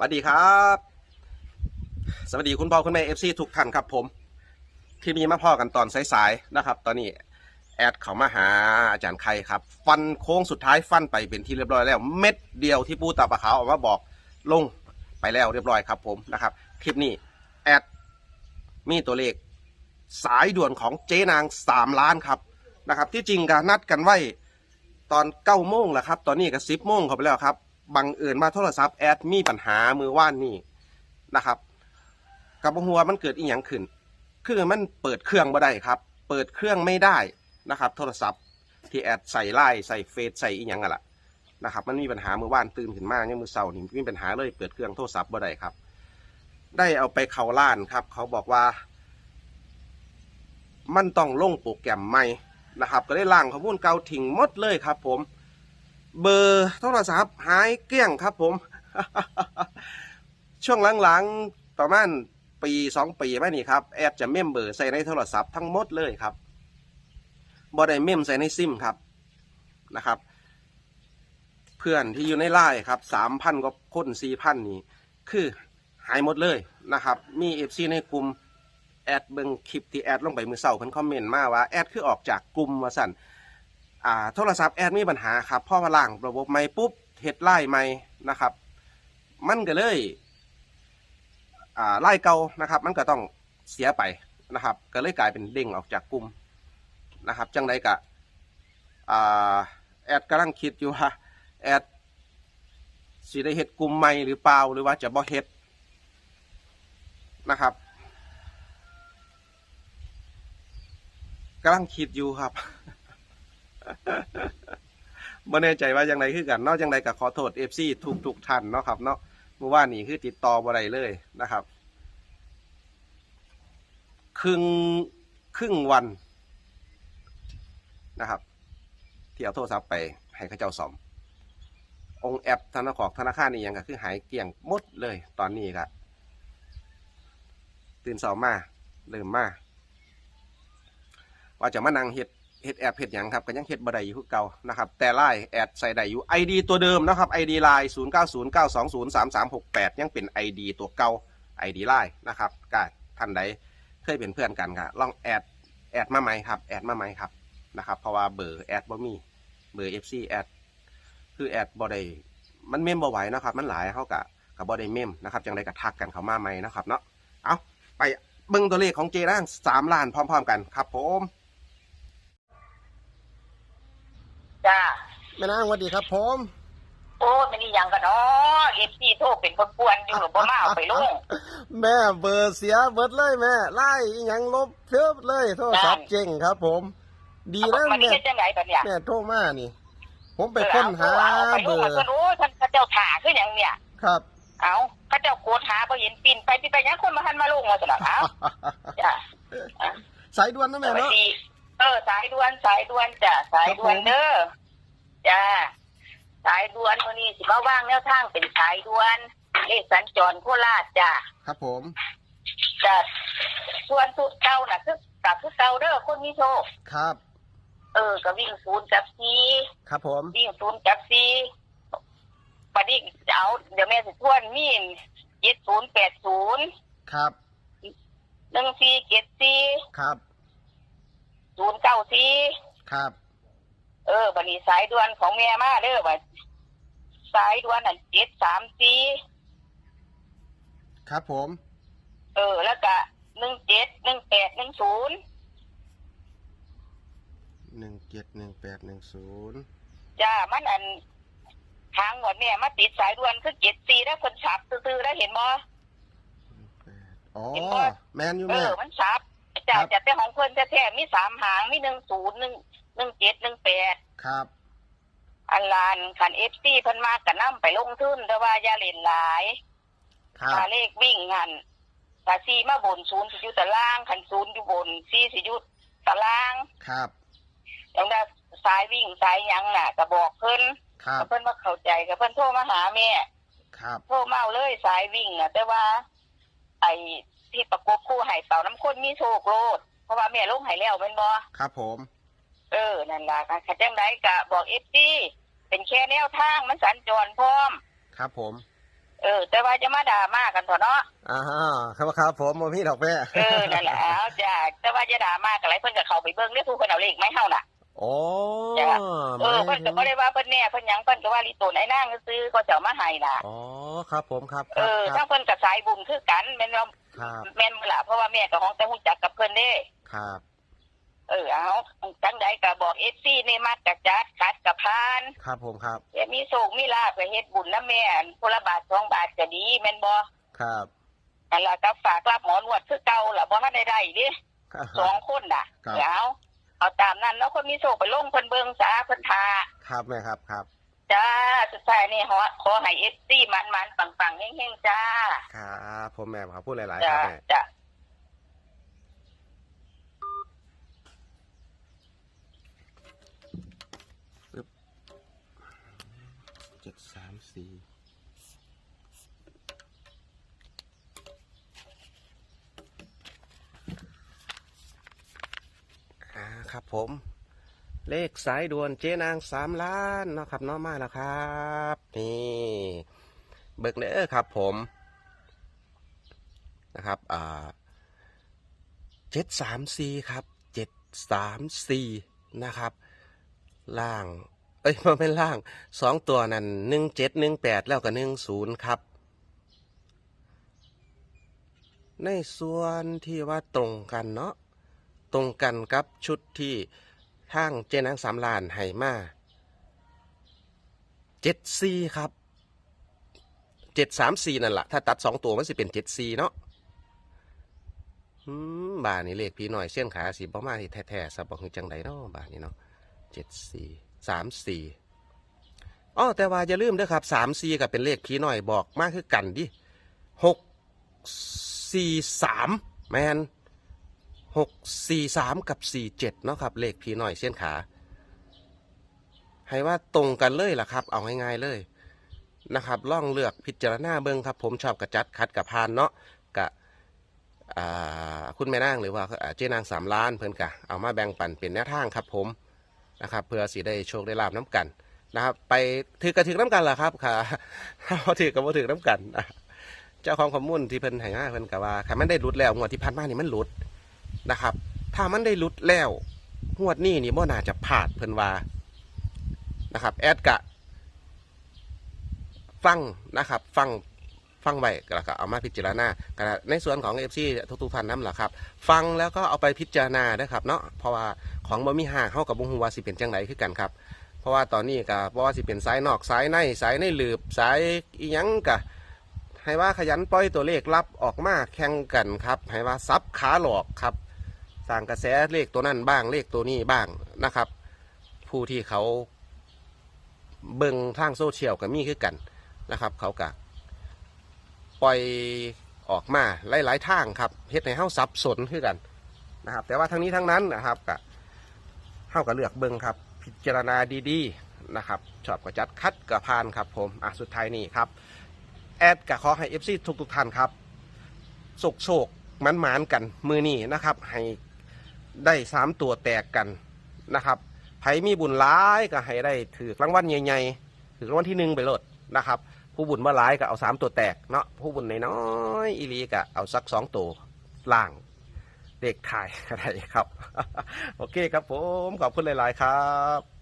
สวัสดีครับ สวัสดีคุณพ่อคุณแม่เอฟซีทุกท่านครับผมที่มีมาพ่อกันตอนสายๆนะครับ ตอนนี้แอดเขามาหาอาจารย์ไข่ครับ ฟันโค้งสุดท้ายฟันไปเป็นที่เรียบร้อยแล้ว เม็ดเดียวที่ปูตาปะขาวออกมาบอกลงไปแล้วเรียบร้อยครับผมนะครับ คลิปนี้แอดมีตัวเลขสายด่วนของเจ๊นางสามล้านครับนะครับ ที่จริงก็นัดกันไว้ตอนเก้าโมงแหละครับ ตอนนี้ก็สิบโมงเข้าไปแล้วครับ บังเอิญมาโทรศัพท์แอดมีปัญหามือว่านนี่นะครับกับหัวมันเกิดอีหยังขึ้น คือมันเปิดเครื่องบ่ได้ครับ เปิดเครื่องไม่ได้นะครับ โทรศัพท์ที่แอดใส่ไลน์ใส่เฟซใส่อีหยังอะล่ะนะครับ มันมีปัญหามือว่านตื่นขึ้นมาเนี่ยมือเสาร์นี่มีปัญหาเลยเปิดเครื่องโทรศัพท์บ่ได้ครับ ได้เอาไปเขาล้านครับ เขาบอกว่า มันต้องลงโปรแกรมใหม่นะครับ ก็ได้ล่างข้อมูลเก่าทิ้งหมดเลยครับ ผม เบอร์โทรศัพท์หายเกลี้ยงครับผม ช่วงหลังๆประมาณปีสองปีไมานี่ครับ แอดจะเมมเบอร์ใส่ในโทรศัพท์ทั้งหมดเลยครับบ่ได้เมมใส่ในซิมครับนะครับ เพื่อนที่อยู่ในไลน์ครับสามพันกว่าคนสี่พันนี่คือหายหมดเลยนะครับ มีเอฟซีในกลุ่มแอดเบิงคลิปที่แอดลงไปมือเสาเพิ่นคอมเมนต์มาว่าแอดคือออกจากกลุ่มว่าสั่น อ่าโทรศัพท์แอดมีปัญหาครับพ่อมาล่างระบบใหม่ปุ๊บเฮ็ดไล่ใหม่นะครับ มันก็เลยอ่าไล่เก่านะครับ มันก็ต้องเสียไปนะครับ ก็เลยกลายเป็นเด้งออกจากกลุ่มนะครับ จังไดกะอ่าแอดกำลังคิดอยู่ว่าแอดสิได้เฮ็ดกลุ่มใหม่หรือเปล่าหรือว่าจะบ่เฮ็ดนะครับกำลังคิดอยู่ครับ ไม่แน่ใจว่าอย่างไรคือกันนอกจากไรก็ขอโทษเอฟซีทุกทุกๆท่านเนาะครับเนาะเมื่อวานนี้คือติดต่อบ่ได้เลยนะครับ ครึ่งครึ่งวันนะครับ ที่เอาโทรศัพท์ไปให้เขาเจ้าสอม องแอปธนาคารธนาคารนี่ยังก็คือหายเกลี้ยงหมดเลยตอนนี้ครับตื่นเช้ามาเริ่มมาว่าจะมานั่งเฮ็ด เฮ็ดแอปเฮ็ดหยังครับก็ยังเฮ็ดบ่ได้อยู่คือเก่านะครับ แต่ไลน์แอดใส่ได้อยู่ ID ตัวเดิมนะครับ ID ไลน์0909203368 ยังเป็น ID ตัวเก่า ID ไลน์นะครับก็ท่านใดเคยเป็นเพื่อนกันก็ลองแอดแอดมาไหมครับแอดมาไหมครับนะครับ เพราะว่าเบอร์แอดบ่มีเบอร์ FC แอดคือแอดบ่ได้มันเมมบ่ไหวนะครับ มันหลายเฮาก็ก็บ่ได้เมมนะครับจังไดก็ทักกันเข้ามาใหม่นะครับเนาะเอาไปเบิ่งตัวเลขของเจร่าง3ล้านพร้อม ๆ กันครับผม จ้าแม่นางสวัสดีครับผมโอ้มันนี่ยังกันเนาะเอฟซีโทรเป็นคนกวนๆอยู่บ่มาเอาไปลงแม่เบอร์เสียเบิดเลยแม่ไล่อีหยังลบเพิบเลยโทรศัพท์เจ๊งครับ ผม ดีนะมันนี่แม่เฮ็ดจังไดบัดเนี่ยแม่โทรมานี่ ผมไปค้นหาเอาไปเบลองมาร์เพิ่นโอ้ท่านพระเจ้าถ่าคือหยังเนี่ยครับเอาพระเจ้าโกรธหาบ่เห็นปิ่นไปปิ่นไปหยังคนมาหันมาลงว่าซั่นน่ะเอาจ้าสายด่วนนะสแม่วัสเนาะดีเออสายด่วนสายด่วนจ้ะสายด่วนเด้อจ้าสายด่วนวันนี้สิมาว่างแนวทางเป็นสายด่วนเลขสัญจรโคราชจ้าครับผมจ้ะส่วนสุดเก่าน่ะคือกับคือเก่าเด้อคนมีโชคครับ เออก็วิ่งศูนย์กับซีครับผม วิ่งศูนย์กับซีปะนี้จะเอาเดี๋ยวแม่สิทวนมีเจ็ดศูนย์แปดศูนย์ครับหนึ่งสี่เจ็ดสี่ครับ ศูนย์เก้าสี่ครับเออบันนี้สายด่วนของแม่มาเด้อบัดสายด่วนนั่นเจ็ดสามสี่ครับผม เออ แล้วก็หนึ่งเจ็ดหนึ่งแปดหนึ่งศูนย์หนึ่งเจ็ดหนึ่งแปดหนึ่งศูนย์จ้ามันอันทางหมดเนี่ยมาติดสายด่วนคือเจ็ดสี่แล้วคนฉับซื้อๆแล้วเห็นมั้อ๋อ เห็นบ่แมนอยู่เอแม่อมันชับ จะครับ จะเป็นของเพิ่นแท้ๆมีสามหางมีหนึ่งศูนย์หนึ่งหนึ่งเจ็ดหนึ่งแปดครับ อันลานขันเอฟซีเพิ่นมากกะนํไปลงทุนแต่ว่าอย่าเล่นหลายครับ ถ้าเลขวิ่งหันถ้าซีมาบนศูนย์สิอยู่ตารางขันศูนย์อยู่บนซีสิอยู่ตารางครับอย่างนั้นสายวิ่งสายหยังน่ะก็บอกเพิ่นครับ เพิ่นว่าเข้าใจก็เพิ่นโทรมาหาแม่ ครับ โทรมาเอาเลยสายวิ่งน่ะ แต่ว่า ไอ้ ที่ประกบคู่ให้เป่าน้ำข้นมีโชคโลด เพราะว่าแม่ลงให้แล้วแม่นบ่ครับผม เออ นั่นล่ะค่ะขัดจังไดกะบอกเอฟซีเป็นแค่แนวทางมันสัญจรพร้อม ครับผม เออ แต่ว่าจะมาด่ามากันเถอะเนาะอ่าครับครับผมบ่มีดอกแม่เออนั่นแหละเอาจ้ะแต่ว่าจะด่ามากันไรเพิ่นก็เข้าไปเบิ่งเด้อผู้เพิ่นเอาเลขไม้เฮาน่ะ โอ้จ้ะเออเพิ่นก็บ่ได้ว่าเพิ่นแน่เพิ่นหยังเพิ่นก็ว่าลิโตนไอ้นางซื้อก็จะเอามาให้ล่ะอ๋อครับผมครับคเอรับอครัถ้าบเพิ่นก็สายบุญคือกันแม่นว่าครับ แม่นบ่ล่ะเพราะว่าแม่ก็ฮ้องแต่ฮู้จักกับเพิ่นเด้ ครับ เออเอาจังใดก็บอก FC นี่มาจักจัดคัดกับพานครับผมครับอย่ามีโศกมีลาภก็เฮ็ดบุญนะแม่คนละบาทสองบาทก็ดีแม่นบ่ครับนั่นล่ะก็ฝากรับหมอนวดคือเก่าล่ะบ่ทันได้ได้ดิ สองคนน่ะครับ เดี๋ยว เอาตามนั้นแล้วคนมีโศกไปลงเพิ่นเบิ่งซะเพิ่นทาครับแม่ครับครับ จ้าสุดท้ายนี่ขอขอให้ FC มันๆปังๆเฮงๆจ้าครับผมแม่ครับพูดหลายๆคจ้ารับแม่ จ้า เจ็ดสามสี่ ครับผมเลขสายด่วนเจ๊นางสามล้านเนาะครับเน้องมาแล้วครับนี่เบิกเน้อครับผมนะครับอ่าเจ็ดสามสี่ครับเจ็ดสามสี่นะครับ ล่างเอ้ยมันเป็นล่างสองตัวนั่นหนึ่งเจ็ดหนึ่งแปดแล้วก็หนึ่งศูนย์ครับ ในส่วนที่ว่าตรงกันเนาะ ตรงกันกับชุดที่ทางเจนังสามลานให้มาเจ็ดซีครับเจ็ดสามสี่นั่นแหละถ้าตัดสองตัวมันสิเป็นเจ็ดซีเนาะอืมบาทนี่เลขพี่หน่อยเส้นขาสีประมาณที่แท้ๆสับบอกคือจังไดเนาะบาทนี้เนาะเจ็ดสี่สามสี่อ๋อแต่ว่าอย่าลืมด้อครับสามสี่กับเป็นเลขผีหน่อยบอกมากคือกันดิหกสี่สามแมน หกสี่สามกับสี่เจ็ดเนาะครับเลขผีหน่อยเส้นขา ให้ว่าตรงกันเลยล่ะครับ เอาง่ายๆเลยนะครับล่องเลือกพิจารณาเบิ้งครับ ผมชอบกระจัดคัดกับพานเนาะกะคุณแม่นางหรือว่าเจ้นางสามล้านเพิ่อนกะเอามาแบ่งปันเป็นแนวทางครับผมนะครับเพื่อสิได้โชคได้ลาบน้ำกันนะครับ ไปถือกระถือน้ำกันล่ะครับค่ะพอถือกับว่าถือน้ำกัน เจ้าของข้อมูลที่เพิ่นให้มาเพิ่นกะว่าค่ะมันได้หลุดแล้วงวดที่ผ่านมานี่มันหลุด นะครับ ถ้ามันได้ลุดแล้วงวดนี้นี่บ่น่าจะพลาดเพิ่นว่านะครับ แอดกะ ฟังนะครับ ฟังฟังไว้แล้วก็เอามาพิจารณาก็ในส่วนของเอฟซีทุกๆท่านนั่นแหละครับ ฟังแล้วก็เอาไปพิจารณานะครับเนาะเพราะว่าของบ่มีห่างเข้ากับบุงฮูว่าสิเป็นจังไดคือกันครับ เพราะว่าตอนนี้ก็บ่ว่าสิเป็นสายนอกสายในสายในหลืบสายอีหยังกะให้ว่าขยันปล่อยตัวเลขลับออกมาแข่งกันครับให้ว่าซับขาหลอกครับ สร้างกระแสเลขตัวนั้นบ้างเลขตัวนี้บ้างนะครับ ผู้ที่เขาเบิ่งทางโซเชียลก็มีคือกันนะครับ เขากะปล่อยออกมาหลายๆทางครับเฮ็ดให้เฮาสับสนคือกันนะครับ แต่ว่าทั้งนี้ทั้งนั้นนะครับก็เข้ากับเลือกเบิ้งครับ พิจารณาดีๆนะครับชอบก็จัดคัดกับพานครับผมอะสุดท้ายนี่ครับแอดกับขอให้เอฟซีทุกๆท่านครับโศกโศกมันหมานๆกันมือนี่นะครับให้ ได้สามตัวแตกกันนะครับไผมีบุญร้ายก็ให้ได้ถือรางวัลใหญ่ๆถือรางวัลที่หนึ่งไปโลดนะครับ ผู้บุญมาร้ายก็เอาสามตัวแตกเนาะผู้บุญน้อยๆอีลีก็เอาสักสองตัวล่างเด็กถ่ายอะไรครับ โอเคครับผม ขอบคุณหลาย ๆ ครับ